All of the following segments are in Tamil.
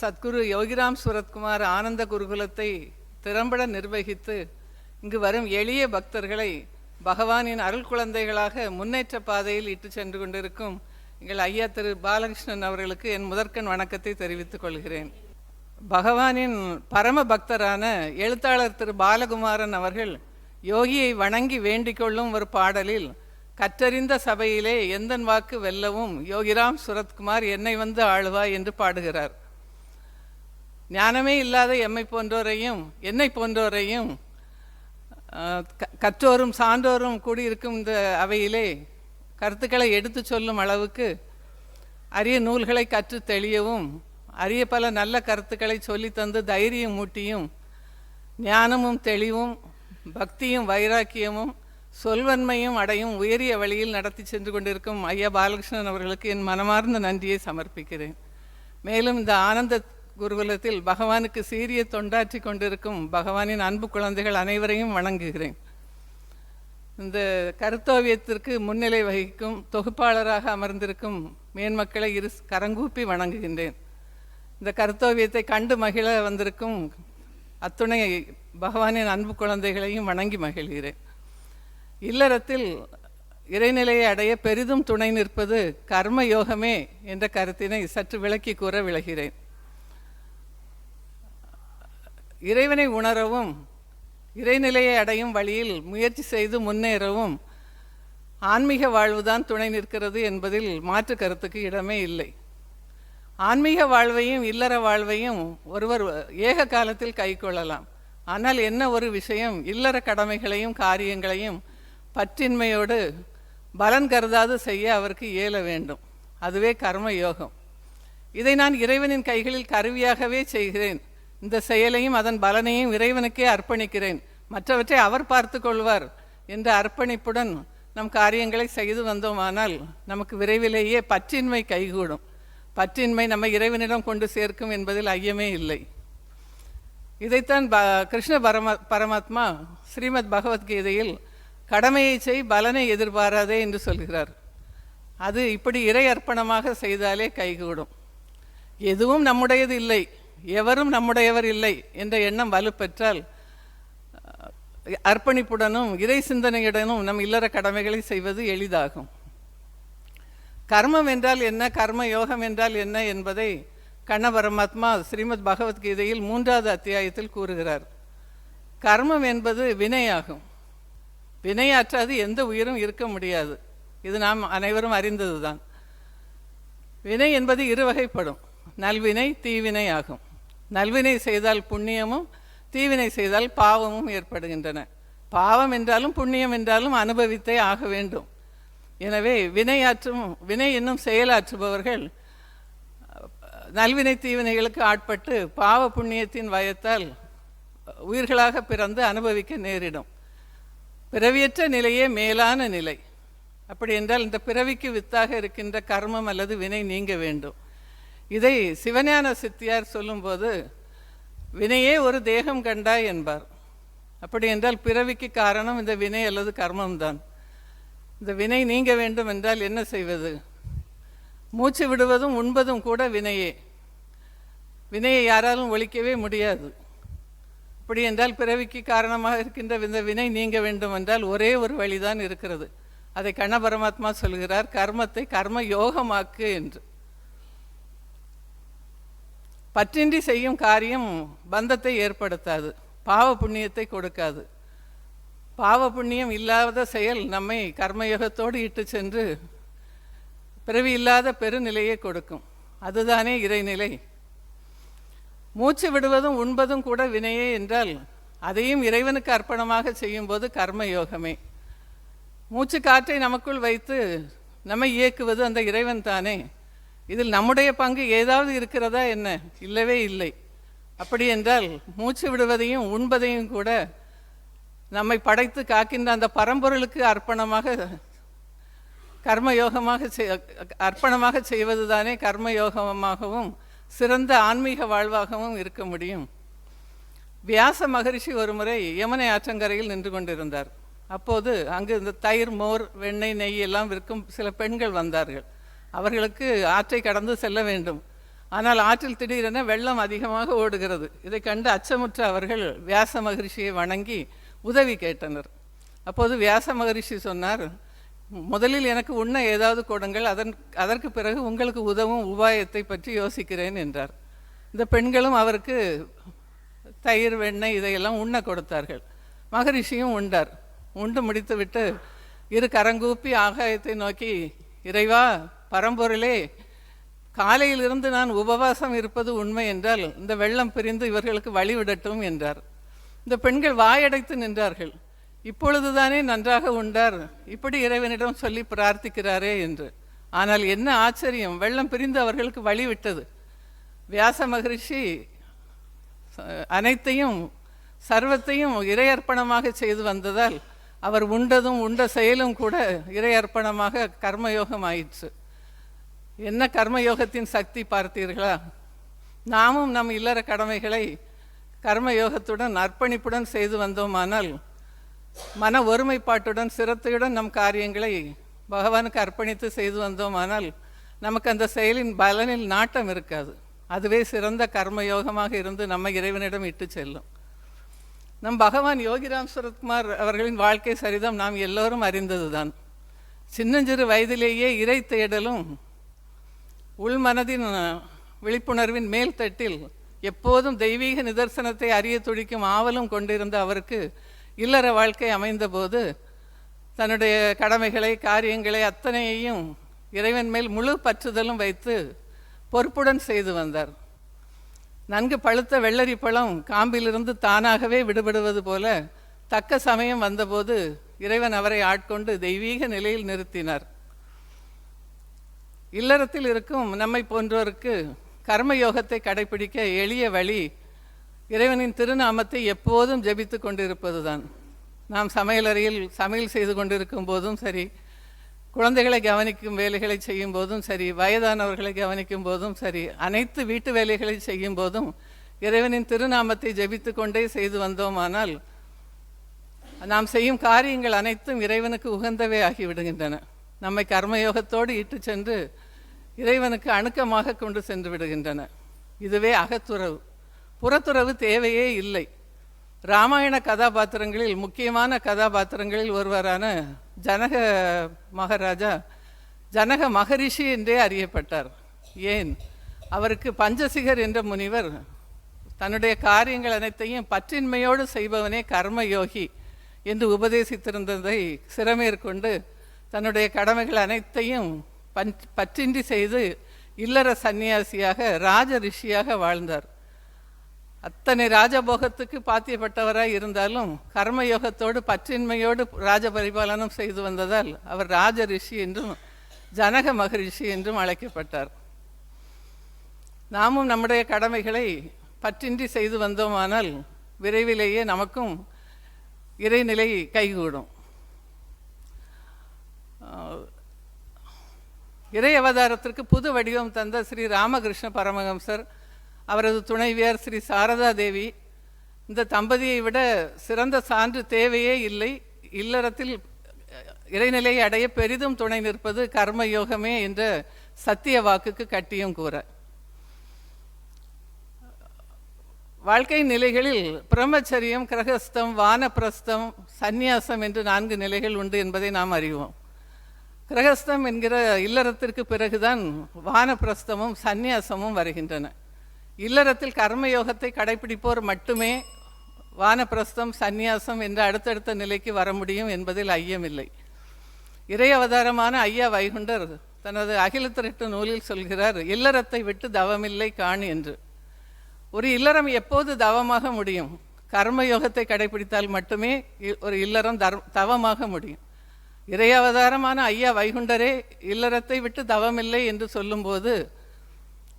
சத்குரு யோகிராம் சுரத்குமார் ஆனந்த குருகுலத்தை திறம்பட நிர்வகித்து இங்கு வரும் எளிய பக்தர்களை பகவானின் அருள் குழந்தைகளாக முன்னேற்ற பாதையில் இட்டு சென்று கொண்டிருக்கும் எங்கள் ஐயா திரு பாலகிருஷ்ணன் அவர்களுக்கு என் முதற்கண் வணக்கத்தை தெரிவித்துக் கொள்கிறேன். பகவானின் பரம பக்தரான எழுத்தாளர் திரு பாலகுமாரன் அவர்கள் யோகியை வணங்கி வேண்டிக் கொள்ளும் ஒரு பாடலில் கற்றறிந்த சபையிலே எந்தன் வாக்கு வெல்லவும் யோகிராம் சுரத்குமார் என்னை வந்து ஆளுவாய் என்று பாடுகிறார். ஞானமே இல்லாத எம்மை போன்றோரையும் என்னை போன்றோரையும் க- கற்றோரும் சான்றோரும் கூடியிருக்கும் இந்த அவையிலே கருத்துக்களை எடுத்துச் சொல்லும் அளவுக்கு அரிய நூல்களை கற்று தெளியவும் அரிய பல நல்ல கருத்துக்களை சொல்லித் தந்து தைரியம் மூட்டியும் ஞானமும் தெளிவும் பக்தியும் வைராக்கியமும் சொல்வன்மையும் அடையும் உயரிய வழியில் நடத்தி சென்று கொண்டிருக்கும் ஐயா பாலகிருஷ்ணன் அவர்களுக்கு என் மனமார்ந்த நன்றியை சமர்ப்பிக்கிறேன். மேலும் இந்த ஆனந்த குருகுலத்தில் பகவானுக்கு சீரிய தொண்டாற்றி கொண்டிருக்கும் பகவானின் அன்பு குழந்தைகள் அனைவரையும் வணங்குகிறேன். இந்த கருத்தோவியத்திற்கு முன்னிலை வகிக்கும் தொகுப்பாளராக அமர்ந்திருக்கும் மேன்மக்களை இரு கரங்கூப்பி வணங்குகின்றேன். இந்த கருத்தோவியத்தை கண்டு மகிழ வந்திருக்கும் அத்துணை பகவானின் அன்பு குழந்தைகளையும் வணங்கி மகிழ்கிறேன். இல்லறத்தில் இறைநிலையை அடைய பெரிதும் துணை நிற்பது கர்ம யோகமே என்ற கருத்தினை சற்று விளக்கி கூற விளைகிறேன் இறைவனை உணரவும் இறைநிலையை அடையும் வழியில் முயற்சி செய்து முன்னேறவும் ஆன்மீக வாழ்வுதான் துணை நிற்கிறது என்பதில் மாற்று கருத்துக்கு இடமே இல்லை. ஆன்மீக வாழ்வையும் இல்லற வாழ்வையும் ஒருவர் ஏக காலத்தில் கைக்கொள்ளலாம் ஆனால் என்ன ஒரு விஷயம்? இல்லற கடமைகளையும் காரியங்களையும் பற்றின்மையோடு பலன் கருதாது செய்ய அவருக்கு இயல வேண்டும். அதுவே கர்ம யோகம் இதை நான் இறைவனின் கைகளில் கருவியாகவே செய்கிறேன். இந்த செயலையும் அதன் பலனையும் இறைவனுக்கே அர்ப்பணிக்கிறேன். மற்றவற்றை அவர் பார்த்து கொள்வார் என்ற அர்ப்பணிப்புடன் நம் காரியங்களை செய்து வந்தோமானால் நமக்கு விரைவிலேயே பற்றின்மை கைகூடும். பற்றின்மை நம்ம இறைவனிடம் கொண்டு சேர்க்கும் என்பதில் ஐயமே இல்லை. இதைத்தான் ப கிருஷ்ண பரம பரமாத்மா ஸ்ரீமத் பகவத்கீதையில் கடமையை செய் பலனை எதிர்பாராதே என்று சொல்கிறார். அது இப்படி இறை அர்ப்பணமாக செய்தாலே கைகூடும். எதுவும் நம்முடையது இல்லை. எவரும் நம்முடையவர் இல்லை என்ற எண்ணம் வலுப்பெற்றால் அர்ப்பணிப்புடனும் இறை சிந்தனையுடனும் நம் இல்லற கடமைகளை செய்வது எளிதாகும். கர்மம் என்றால் என்ன? கர்ம யோகம் என்றால் என்ன என்பதை கண்ண பரமாத்மா ஸ்ரீமத் பகவத்கீதையில் மூன்றாவது அத்தியாயத்தில் கூறுகிறார். கர்மம் என்பது வினையாகும். வினையாற்றாது எந்த உயிரும் இருக்க முடியாது. இது நாம் அனைவரும் அறிந்ததுதான். வினை என்பது இரு வகைப்படும் நல்வினை தீவினை ஆகும். நல்வினை செய்தால் புண்ணியமும் தீவினை செய்தால் பாவமும் ஏற்படுகின்றன. பாவம் என்றாலும் புண்ணியம் என்றாலும் அனுபவித்தே ஆக வேண்டும். எனவே வினையாற்றும் வினை என்னும் செயலாற்றுபவர்கள் நல்வினை தீவினைகளுக்கு ஆட்பட்டு பாவ புண்ணியத்தின் வயத்தால் உயிர்களாக பிறந்து அனுபவிக்க நேரிடும். பிறவியற்ற நிலையே மேலான நிலை. அப்படி என்றால் இந்த பிறவிக்கு வித்தாக இருக்கின்ற கர்மம் அல்லது வினை நீங்க வேண்டும். இதை சிவஞான சித்தியார் சொல்லும்போது வினையே ஒரு தேகம் கண்டாய் என்பார். அப்படி என்றால் பிறவிக்கு காரணம் இந்த வினை அல்லது கர்மம்தான் இந்த வினை நீங்க வேண்டும் என்றால் என்ன செய்வது? மூச்சு விடுவதும் உண்பதும் கூட வினையே. வினையை யாராலும் ஒழிக்கவே முடியாது. அப்படி என்றால் பிறவிக்கு காரணமாக இருக்கின்ற இந்த வினை நீங்க வேண்டும் என்றால் ஒரே ஒரு வழிதான் இருக்கிறது. அதை கண்ண பரமாத்மா சொல்கிறார் கர்மத்தை கர்ம யோகமாக்கு என்று. பற்றின்றி செய்யும் காரியம் பந்தத்தை ஏற்படுத்தாது பாவ புண்ணியத்தை கொடுக்காது. பாவ புண்ணியம் இல்லாத செயல் நம்மை கர்மயோகத்தோடு இட்டு சென்று பிறவி இல்லாத பெருநிலையை கொடுக்கும். அதுதானே இறைநிலை. மூச்சு விடுவதும் உண்பதும் கூட வினையே என்றால் அதையும் இறைவனுக்கு அர்ப்பணமாக செய்யும்போது கர்மயோகமே. மூச்சு காற்றை நமக்குள் வைத்து நம்மை இயக்குவது அந்த இறைவன் தானே. இதில் நம்முடைய பங்கு ஏதாவது இருக்கிறதா என்ன? இல்லவே இல்லை. அப்படி என்றால் மூச்சு விடுவதையும் உண்பதையும் கூட நம்மை படைத்து காக்கின்ற அந்த பரம்பொருளுக்கு அர்ப்பணமாக கர்மயோகமாக செய் அர்ப்பணமாக செய்வது தானே கர்மயோகமாகவும் சிறந்த ஆன்மீக வாழ்வாகவும் இருக்க முடியும். வியாச மகரிஷி ஒருமுறை யமுனை ஆற்றங்கரையில் நின்று கொண்டிருந்தார். அப்போது அங்கு இந்த தயிர் மோர் வெண்ணெய் நெய் எல்லாம் விற்கும் சில பெண்கள் வந்தார்கள். அவர்களுக்கு ஆற்றை கடந்து செல்ல வேண்டும். ஆனால் ஆற்றில் திடீரென வெள்ளம் அதிகமாக ஓடுகிறது. இதை கண்டு அச்சமுற்ற அவர்கள் வியாச மகரிஷியை வணங்கி உதவி கேட்டனர். அப்போது வியாச மகரிஷி சொன்னார் முதலில் எனக்கு உண்ண ஏதாவது கொடுங்கள். அதன் அதற்கு பிறகு உங்களுக்கு உதவும் உபாயத்தை பற்றி யோசிக்கிறேன் என்றார். இந்த பெண்களும் அவருக்கு தயிர் வெண்ணெய் இதையெல்லாம் உண்ண கொடுத்தார்கள். மகரிஷியும் உண்டார். உண்டு முடித்துவிட்டு இரு கரங்கூப்பி ஆகாயத்தை நோக்கி இறைவா பரம்பொருளே காலையிலிருந்து நான் உபவாசம் இருப்பது உண்மை என்றால் இந்த வெள்ளம் பிரிந்து இவர்களுக்கு வழிவிடட்டும் என்றார். இந்த பெண்கள் வாயடைத்து நின்றார்கள். இப்பொழுதுதானே நன்றாக உண்டார். இப்படி இறைவனிடம் சொல்லி பிரார்த்திக்கிறாரே என்று. ஆனால் என்ன ஆச்சரியம் வெள்ளம் பிரிந்து அவர்களுக்கு வழிவிட்டது வியாச மகரிஷி அனைத்தையும் சர்வத்தையும் இறையர்ப்பணமாக செய்து வந்ததால் அவர் உண்டதும் உண்ட செயலும் கூட இறையர்ப்பணமாக கர்மயோகம் ஆயிற்று. என்ன கர்மயோகத்தின் சக்தி பார்த்தீர்களா? நாமும் நம் இல்லற கடமைகளை கர்மயோகத்துடன் அர்ப்பணிப்புடன் செய்து வந்தோமானால் மன ஒருமைப்பாட்டுடன் சிரத்தையுடன் நம் காரியங்களை பகவானுக்கு அர்ப்பணித்து செய்து வந்தோமானால் நமக்கு அந்த செயலின் பலனில் நாட்டம் இருக்காது. அதுவே சிறந்த கர்மயோகமாக இருந்து நம்ம இறைவனிடம் இட்டு செல்லும். நம் பகவான் யோகிராம் சுரத்குமார் அவர்களின் வாழ்க்கை சரிதம் நாம் எல்லோரும் அறிந்ததுதான். சின்னஞ்சிறு வயதிலேயே இறை தேடலும் உள்மனதின் விழிப்புணர்வின் மேல் தட்டில் எப்போதும் தெய்வீக நிதர்சனத்தை அறிய துடிக்கும் ஆவலும் கொண்டிருந்த அவருக்கு இல்லற வாழ்க்கை அமைந்தபோது தன்னுடைய கடமைகளை காரியங்களை அத்தனையையும் இறைவன் மேல் முழு பற்றுதலும் வைத்து பொறுப்புடன் செய்து வந்தார். நன்கு பழுத்த வெள்ளரி பழம் காம்பிலிருந்து தானாகவே விடுபடுவது போல தக்க சமயம் வந்தபோது இறைவன் அவரை ஆட்கொண்டு தெய்வீக நிலையில் நிறுத்தினார். இல்லறத்தில் இருக்கும் நம்மை போன்றோருக்கு கர்மயோகத்தை கடைபிடிக்க எளிய வழி இறைவனின் திருநாமத்தை எப்போதும் ஜெபித்து கொண்டிருப்பதுதான். நாம் சமையலறையில் சமையல் செய்து கொண்டிருக்கும் போதும் சரி குழந்தைகளை கவனிக்கும் வேலைகளை செய்யும் போதும் சரி வயதானவர்களை கவனிக்கும் போதும் சரி அனைத்து வீட்டு வேலைகளை செய்யும் போதும் இறைவனின் திருநாமத்தை ஜெபித்து கொண்டே செய்து வந்தோமானால் நாம் செய்யும் காரியங்கள் அனைத்தும் இறைவனுக்கு உகந்தவே ஆகிவிடுகின்றன. நம்மை கர்மயோகத்தோடு இட்டு சென்று இறைவனுக்கு அணுக்கமாக கொண்டு சென்று விடுகின்றன. இதுவே அகத்துறவு. புறத்துறவு தேவையே இல்லை. ராமாயண கதாபாத்திரங்களில் முக்கியமான கதாபாத்திரங்களில் ஒருவரான ஜனக மகாராஜா ஜனக மகரிஷி என்றே அறியப்பட்டார். ஏன்? அவருக்கு பஞ்சசிகர் என்ற முனிவர் தன்னுடைய காரியங்கள் அனைத்தையும் பற்றின்மையோடு செய்பவனே கர்மயோகி என்று உபதேசித்திருந்ததை சிறமேற்கொண்டு தன்னுடைய கடமைகள் அனைத்தையும் பன் பற்றின்றி செய்து இல்லற சந்நியாசியாக ராஜ ரிஷியாக வாழ்ந்தார். அத்தனை ராஜபோகத்துக்கு பாத்தியப்பட்டவராக இருந்தாலும் கர்மயோகத்தோடு பற்றின்மையோடு ராஜ பரிபாலனம் செய்து வந்ததால் அவர் ராஜ ரிஷி என்றும் ஜனக மகரிஷி என்றும் அழைக்கப்பட்டார். நாமும் நம்முடைய கடமைகளை பற்றின்றி செய்து வந்தோமானால் விரைவிலேயே நமக்கும் இறைநிலை கைகூடும். இறை அவதாரத்திற்கு புது வடிவம் தந்த ஸ்ரீ ராமகிருஷ்ண பரமஹம்சர் அவரது துணைவியார் ஸ்ரீ சாரதா தேவி. இந்த தம்பதியை விட சிறந்த சான்று தேவையே இல்லை. இல்லறத்தில் இறைநிலையை அடைய பெரிதும் துணை நிற்பது கர்மயோகமே என்ற சத்திய வாக்குக்கு கட்டியும் கூற. வாழ்க்கை நிலைகளில் பிரம்மச்சரியம் கிரகஸ்தம் வானப்பிரஸ்தம் சந்நியாசம் என்று நான்கு நிலைகள் உண்டு என்பதை நாம் அறிவோம். கிரகஸ்தம் என்கிற இல்லறத்திற்கு பிறகுதான் வானப்பிரஸ்தமும் சந்நியாசமும் வருகின்றன. இல்லறத்தில் கர்மயோகத்தை கடைபிடிப்போர் மட்டுமே வானப்பிரஸ்தம் சந்நியாசம் என்ற அடுத்தடுத்த நிலைக்கு வர முடியும் என்பதில் ஐயமில்லை. இறை அவதாரமான ஐயா வைகுண்டர் தனது அகிலத்திரட்டு நூலில் சொல்கிறார் இல்லறத்தை விட்டு தவமில்லை காண் என்று. ஒரு இல்லறம் எப்போது தவமாக முடியும்? கர்மயோகத்தை கடைபிடித்தால் மட்டுமே இ- ஒரு இல்லறம் தர் தவமாக முடியும். இறை அவதாரமான ஐயா வைகுண்டரே இல்லறத்தை விட்டு தவமில்லை என்று சொல்லும்போது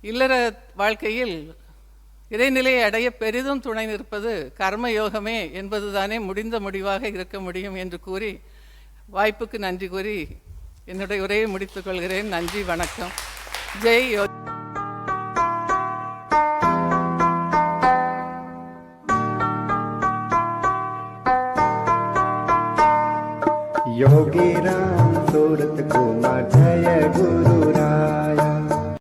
இல்லற வாழ்க்கையில் இறைநிலையை அடைய பெரிதும் துணை நிற்பது கர்ம யோகமே என்பதுதானே முடிந்த முடிவாக இருக்க முடியும் என்று கூறி வாய்ப்புக்கு நன்றி கூறி என்னுடைய உரையை முடித்துக் கொள்கிறேன். நன்றி வணக்கம். ஜெய் யோ योगी राम सूरत कुमार